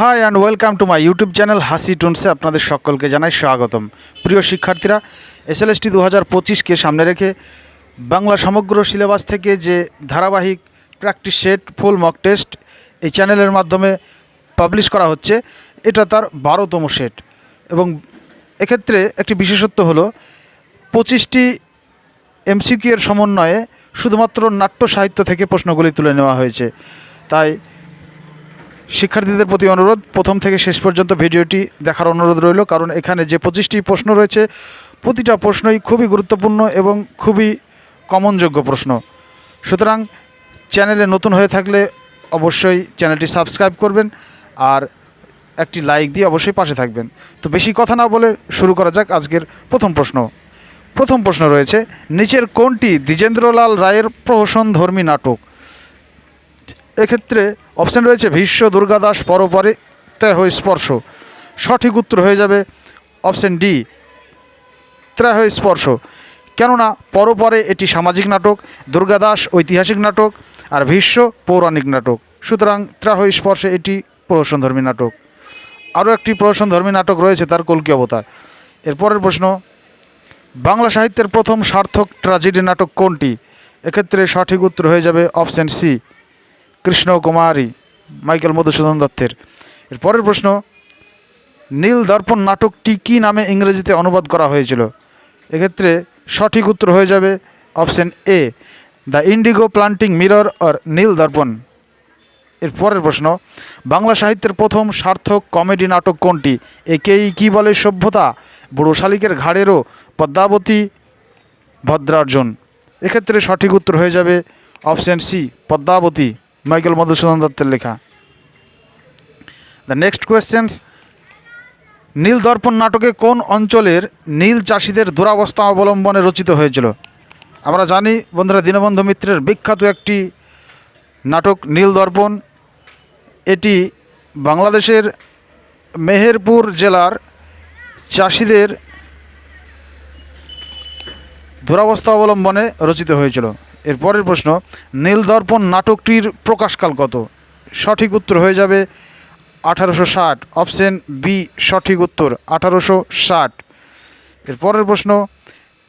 Hi and welcome to my YouTube channel হাসি টুনসে আপনাদের সকলকে জানাই স্বাগতম। প্রিয় শিক্ষার্থীরা, এসএলএসটি দু হাজার পঁচিশকে সামনে রেখে বাংলা সমগ্র সিলেবাস থেকে যে ধারাবাহিক practice set, full mock test এই চ্যানেলের মাধ্যমে পাবলিশ করা হচ্ছে, এটা তার বারোতম সেট। এবং এক্ষেত্রে একটি বিশেষত্ব হলো, পঁচিশটি এমসিকিউ এর সমন্বয়ে শুধুমাত্র নাট্য সাহিত্য থেকে প্রশ্নগুলি তুলে নেওয়া হয়েছে। তাই শিক্ষার্থীদের প্রতি অনুরোধ, প্রথম থেকে শেষ পর্যন্ত ভিডিওটি দেখার অনুরোধ রইল, কারণ এখানে যে পঁচিশটি প্রশ্ন রয়েছে, প্রতিটা প্রশ্নই খুবই গুরুত্বপূর্ণ এবং খুবই কমনযোগ্য প্রশ্ন। সুতরাং চ্যানেলে নতুন হয়ে থাকলে অবশ্যই চ্যানেলটি সাবস্ক্রাইব করবেন আর একটি লাইক দিয়ে অবশ্যই পাশে থাকবেন। তো বেশি কথা না বলে শুরু করা যাক আজকের প্রথম প্রশ্ন। প্রথম প্রশ্ন রয়েছে, নিচের কোনটি দ্বিজেন্দ্রলাল রায়ের প্রহসন ধর্মী নাটক? এক্ষেত্রে অপশান রয়েছে ভীষ্ম দুর্গাদাস পরপরে ত্যাহ স্পর্শ। সঠিক উত্তর হয়ে যাবে অপশান ডি ত্রাহ স্পর্শ। কেননা পরপরে এটি সামাজিক নাটক দুর্গাদাস ঐতিহাসিক নাটক আর ভীষ্ম পৌরাণিক নাটক। সুতরাং ত্রাহ স্পর্শে এটি প্রহসনধর্মী নাটক। আরও একটি প্রহসনধর্মী নাটক রয়েছে তার কল্কি অবতার? এরপরের প্রশ্ন, বাংলা সাহিত্যের প্রথম সার্থক ট্র্যাজেডি নাটক কোনটি? এক্ষেত্রে সঠিক উত্তর হয়ে যাবে option C Krishna Kumari, Michael Madhusudan দত্তের। এর পরের প্রশ্ন, নীল দর্পণ নাটকটি কী নামে ইংরেজিতে অনুবাদ করা হয়েছিল? এক্ষেত্রে সঠিক উত্তর হয়ে যাবে option A, the indigo planting mirror or Nil Darpan. এর পরের প্রশ্ন, বাংলা সাহিত্যের প্রথম সার্থক কমেডি নাটক কোনটি? একেই কী বলে সভ্যতা? বুড়ো শালিকের ঘাড়েরও পদ্মাবতী ভদ্রার্জুন। এক্ষেত্রে সঠিক উত্তর হয়ে যাবে option C, Padmavati. Michael Madhusudan দত্তের লেখা। দ্য নেক্সট কোয়েশ্চেন্স নীল দর্পণ নাটকে কোন অঞ্চলের নীল চাষিদের দুরাবস্থা অবলম্বনে রচিত হয়েছিল? আমরা জানি বন্ধুরা, দীনবন্ধু মিত্রের বিখ্যাত একটি নাটক, নীল দর্পণ। এটি বাংলাদেশের মেহেরপুর জেলার চাষিদের দুরাবস্থা অবলম্বনে রচিত হয়েছিল। এর পরের প্রশ্ন নীল দর্পণ নাটকটির প্রকাশকাল কত? সঠিক উত্তর হয়ে যাবে আঠারোশো ষাট। অপশন বি সঠিক উত্তর, আঠারোশো ষাট। এর পরের প্রশ্ন,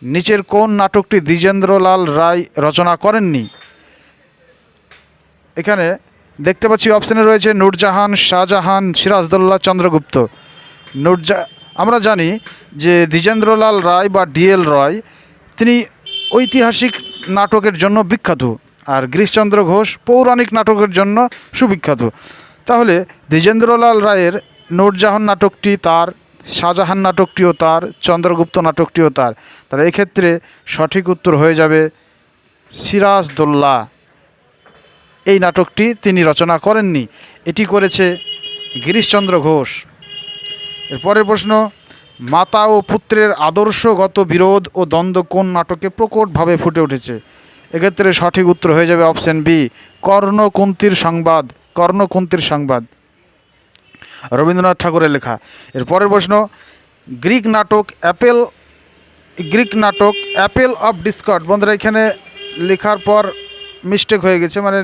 নিচের কোন নাটকটি দ্বিজেন্দ্রলাল রায় রচনা করেননি? এখানে দেখতে পাচ্ছি অপশানে রয়েছে নূরজাহান, শাহজাহান, সিরাজদৌল্লা, চন্দ্রগুপ্ত। নূরজা আমরা জানি যে দ্বিজেন্দ্রলাল রায় বা ডিএল রয়, তিনি ঐতিহাসিক নাটকের জন্য বিখ্যাত আর গিরিশচন্দ্র ঘোষ পৌরাণিক নাটকের জন্য সুবিখ্যাত। তাহলে দ্বিজেন্দ্রলাল রায়ের নূরজাহান নাটকটি তার, শাহজাহান নাটকটিও তার, চন্দ্রগুপ্ত নাটকটিও তার। তাহলে এক্ষেত্রে সঠিক উত্তর হয়ে যাবে সিরাজদৌল্লা। এই নাটকটি তিনি রচনা করেননি। এটি করেছে গিরিশচন্দ্র ঘোষ। এর পরের প্রশ্ন মাতা ও পুত্রের আদর্শগত বিরোধ ও দ্বন্দ্ব কোন নাটকে প্রকটভাবে ফুটে উঠেছে? এক্ষেত্রে সঠিক উত্তর হয়ে যাবে অপশন বি, কর্ণকুন্তির সংবাদ কর্ণকুন্তির সংবাদ। রবীন্দ্রনাথ ঠাকুরের লেখা। এর পরের প্রশ্ন, গ্রিক নাটক অ্যাপেল, গ্রিক নাটক অ্যাপেল অফ ডিসকট। বন্ধুরা, এখানে লেখার পর মিস্টেক হয়ে গেছে মানে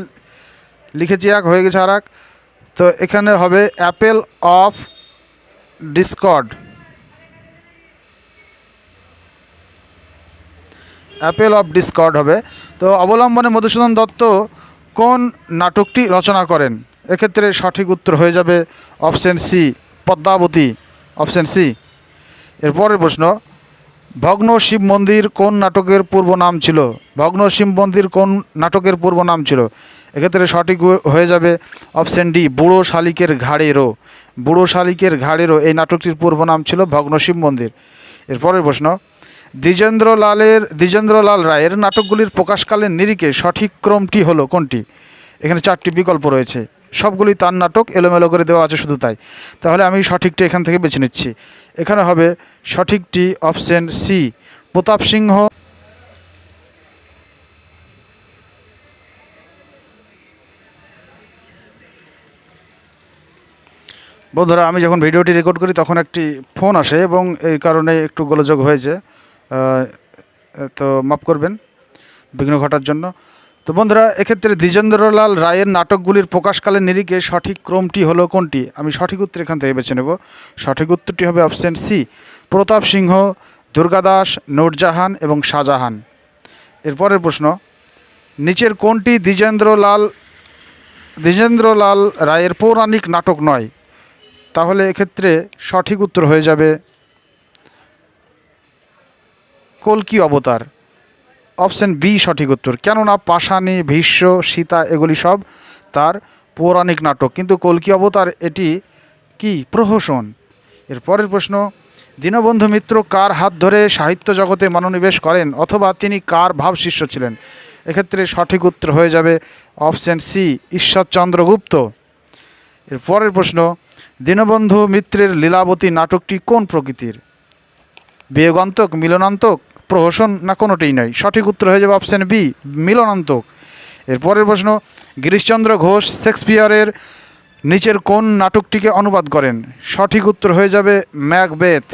লিখেছি এক, হয়ে গেছে আর তো এখানে হবে apple of discord apple of discord হবে। তো অবলম্বনে মধুসূদন দত্ত কোন নাটকটি রচনা করেন? এক্ষেত্রে সঠিক উত্তর হয়ে যাবে option C, Padmavati. Option C এরপরের প্রশ্ন, ভগ্ন শিব মন্দির কোন নাটকের পূর্ব নাম ছিল? ভগ্ন শিব মন্দির কোন নাটকের পূর্ব নাম ছিল? এক্ষেত্রে সঠিক হয়ে যাবে অপশন ডি, বুড়ো শালিকের ঘাড়েরও। বুড়ো শালিকের ঘাড়েরও এই নাটকটির পূর্ব নাম ছিল ভগ্ন শিব মন্দির। এরপরের প্রশ্ন দ্বিজেন্দ্রলালের দ্বিজেন্দ্রলাল রায়ের নাটকগুলির প্রকাশকালের নিরিখে সঠিক ক্রমটি হলো কোনটি? এখানে চারটি বিকল্প রয়েছে। সবগুলি তার নাটক এলোমেলো করে দেওয়া আছে শুধু তাই। তাহলে আমি সঠিকটি এখান থেকে বেছে নিচ্ছি। এখানে হবে সঠিকটি অপশন সি প্রতাপ সিংহ। বন্ধুরা, আমি যখন ভিডিওটি রেকর্ড করি তখন একটি ফোন আসে এবং এই কারণে একটু গোলযোগ হয়েছে। তো মাফ করবেন, বিঘ্ন ঘটার জন্য। তো বন্ধুরা, এক্ষেত্রে দ্বিজেন্দ্রলাল রায়ের নাটকগুলির প্রকাশকালের নিরিখে সঠিক ক্রমটি হলো কোনটি? আমি সঠিক উত্তর এখান থেকে বেছে নেব। সঠিক উত্তরটি হবে অপশন সি, প্রতাপ সিংহ দুর্গাদাস নূরজাহান এবং শাহজাহান। এরপরের প্রশ্ন, নিচের কোনটি দ্বিজেন্দ্রলাল দ্বিজেন্দ্রলাল রায়ের পৌরাণিক নাটক নয়? তাহলে এক্ষেত্রে সঠিক উত্তর হয়ে যাবে কল্কি অবতার? অপশন বি সঠিক উত্তর। কেননা পাষাণী, ভীষ্ম, সীতা এগুলি সব তার পৌরাণিক নাটক। কিন্তু কল্কি অবতার, এটি কি প্রহসন? এর পরের প্রশ্ন, দীনবন্ধু মিত্র কার হাত ধরে সাহিত্য জগতে মনোনিবেশ করেন অথবা তিনি কার ভাব শিষ্য ছিলেন? এক্ষেত্রে সঠিক উত্তর হয়ে যাবে অপশন সি, ঈশ্বরচন্দ্র গুপ্ত। এর পরের প্রশ্ন, দীনবন্ধু মিত্রের লীলাবতী নাটকটি কোন প্রকৃতির? বিয়োগান্তক মিলনান্তক প্রহসন না কোনোটিই নয় সঠিক উত্তর হয়ে যাবে অপশন বি মিলনান্তক। এরপরের প্রশ্ন, গিরিশচন্দ্র ঘোষ শেক্সপিয়ারের নিচের কোন নাটকটিকে অনুবাদ করেন? সঠিক উত্তর হয়ে যাবে ম্যাকবেথ।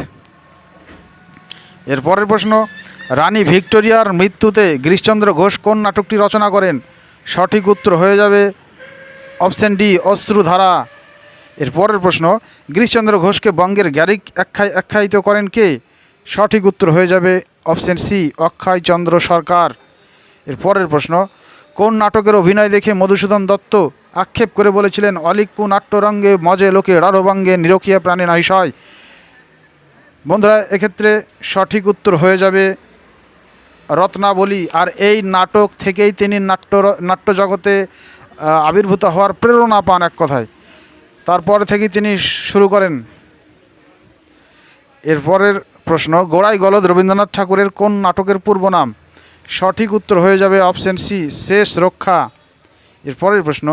এর পরের প্রশ্ন, রানী ভিক্টোরিয়ার মৃত্যুতে গিরিশচন্দ্র ঘোষ কোন নাটকটি রচনা করেন? সঠিক উত্তর হয়ে যাবে অপশন ডি অশ্রুধারা। এরপরের প্রশ্ন, গিরিশচন্দ্র ঘোষকে বঙ্গের গ্যারিক আখ্যায় আখ্যায়িত করেন কে? সঠিক উত্তর হয়ে যাবে অপশন সি, অক্ষয় চন্দ্র সরকার। এর পরের প্রশ্ন, কোন নাটকের অভিনয় দেখে মধুসূদন দত্ত আক্ষেপ করে বলেছিলেন অলিক্কু নাট্যরঙ্গে মজে লোকে রারবাঙ্গে নিরখিয়া প্রাণে নাইশয় বন্ধুরা, এক্ষেত্রে সঠিক উত্তর হয়ে যাবে রত্নাবলী। আর এই নাটক থেকেই তিনি নাট্য নাট্য জগতে আবির্ভূত হওয়ার প্রেরণা পান এক কথায়। তারপর থেকেই তিনি শুরু করেন। এরপরের প্রশ্ন, গোড়াই গলদ রবীন্দ্রনাথ ঠাকুরের কোন নাটকের পূর্ব নাম? সঠিক উত্তর হয়ে যাবে অপশন সি, শেষ রক্ষা। এরপরের প্রশ্ন,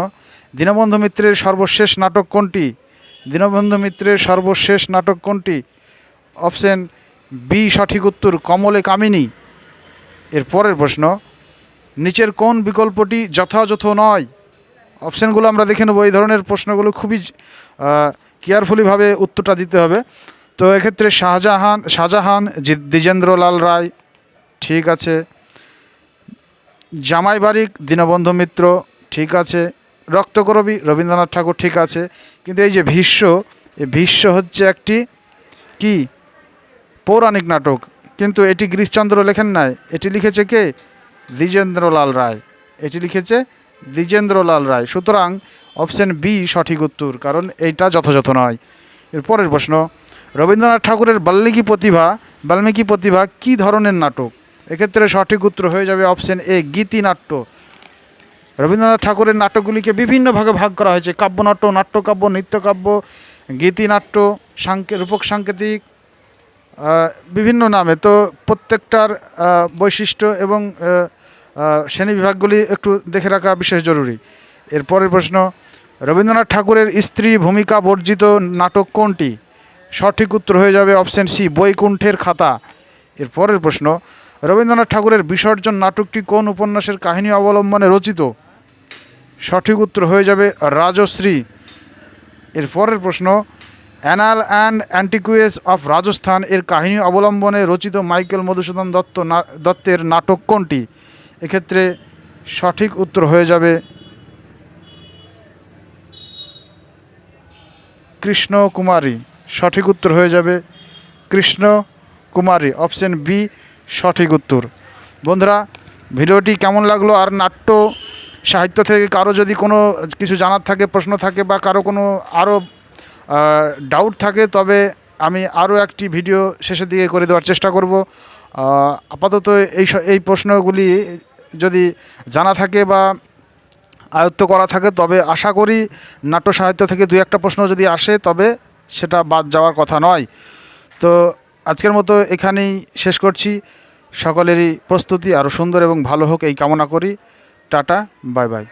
দীনবন্ধু মিত্রের সর্বশেষ নাটক কোনটি? দীনবন্ধু মিত্রের সর্বশেষ নাটক কোনটি? অপশন বি, সঠিক উত্তর, কমলে কামিনী। এর পরের প্রশ্ন, নিচের কোন বিকল্পটি যথাযথ নয়? অপশানগুলো আমরা দেখে নেব। এই ধরনের প্রশ্নগুলো খুবই কেয়ারফুলিভাবে উত্তরটা দিতে হবে। তো এক্ষেত্রে শাহজাহান শাহজাহান দ্বিজেন্দ্রলাল রায়, ঠিক আছে। জামাই বারিক, দীনবন্ধু মিত্র, ঠিক আছে। রক্তকরবী, রবীন্দ্রনাথ ঠাকুর, ঠিক আছে। কিন্তু এই যে ভীষ্ম, এই ভীষ্ম হচ্ছে একটি কি? পৌরাণিক নাটক। কিন্তু এটি গিরিশচন্দ্র লেখেন নাই। এটি লিখেছে কে? দ্বিজেন্দ্রলাল রায়। এটি লিখেছে দ্বিজেন্দ্রলাল রায়। সুতরাং অপশন বি সঠিক উত্তর, কারণ এইটা যথাযথ নয়। এর পরের প্রশ্ন রবীন্দ্রনাথ ঠাকুরের বাল্মীকি প্রতিভা বাল্মীকি প্রতিভা কী ধরনের নাটক? এক্ষেত্রে সঠিক উত্তর হয়ে যাবে অপশন এ গীতি নাট্য রবীন্দ্রনাথ ঠাকুরের নাটকগুলিকে বিভিন্ন ভাগে ভাগ করা হয়েছে। কাব্যনাট্য নাট্যকাব্য নৃত্যকাব্য গীতিনাট্য সাংকে রূপক সাংকেতিক বিভিন্ন নামে। তো প্রত্যেকটার বৈশিষ্ট্য এবং আহ, শ্রেণীবিভাগগুলি একটু দেখে রাখা বিশেষ জরুরি। এরপরের প্রশ্ন রবীন্দ্রনাথ ঠাকুরের স্ত্রী ভূমিকা বর্জিত নাটক কোনটি? সঠিক উত্তর হয়ে যাবে অপশন সি, বৈকুণ্ঠের খাতা। এর পরের প্রশ্ন, রবীন্দ্রনাথ ঠাকুরের বিসর্জন নাটকটি কোন উপন্যাসের কাহিনী অবলম্বনে রচিত? সঠিক উত্তর হয়ে যাবে রাজশ্রী। এর পরের প্রশ্ন, annals and antiquities of Rajasthan এর কাহিনী অবলম্বনে রচিত মাইকেল মধুসূদন দত্ত দত্তের নাটক কোনটি? এক্ষেত্রে সঠিক উত্তর হয়ে যাবে কৃষ্ণ কুমারী সঠিক উত্তর হয়ে যাবে কৃষ্ণ কুমারী অপশন বি সঠিক উত্তর। বন্ধুরা, ভিডিওটি কেমন লাগল? আর নাট্য সাহিত্য থেকে কারও যদি কোনো কিছু জানার থাকে, প্রশ্ন থাকে বা কারও কোনো আরও ডাউট থাকে, তবে আমি আরও একটি ভিডিও শেষের দিকে করে দেওয়ার চেষ্টা করব। আপাতত এই এই প্রশ্নগুলি যদি জানা থাকে বা আয়ত্ত করা থাকে, তবে আশা করি নাট্য সাহিত্য থেকে দু একটা প্রশ্ন যদি আসে, তবে সেটা বাদ যাওয়ার কথা নয়। তো আজকের মতো এখানেই শেষ করছি। সকলেরই প্রস্তুতি আরও সুন্দর এবং ভালো হোক এই কামনা করি। Tata, bye bye.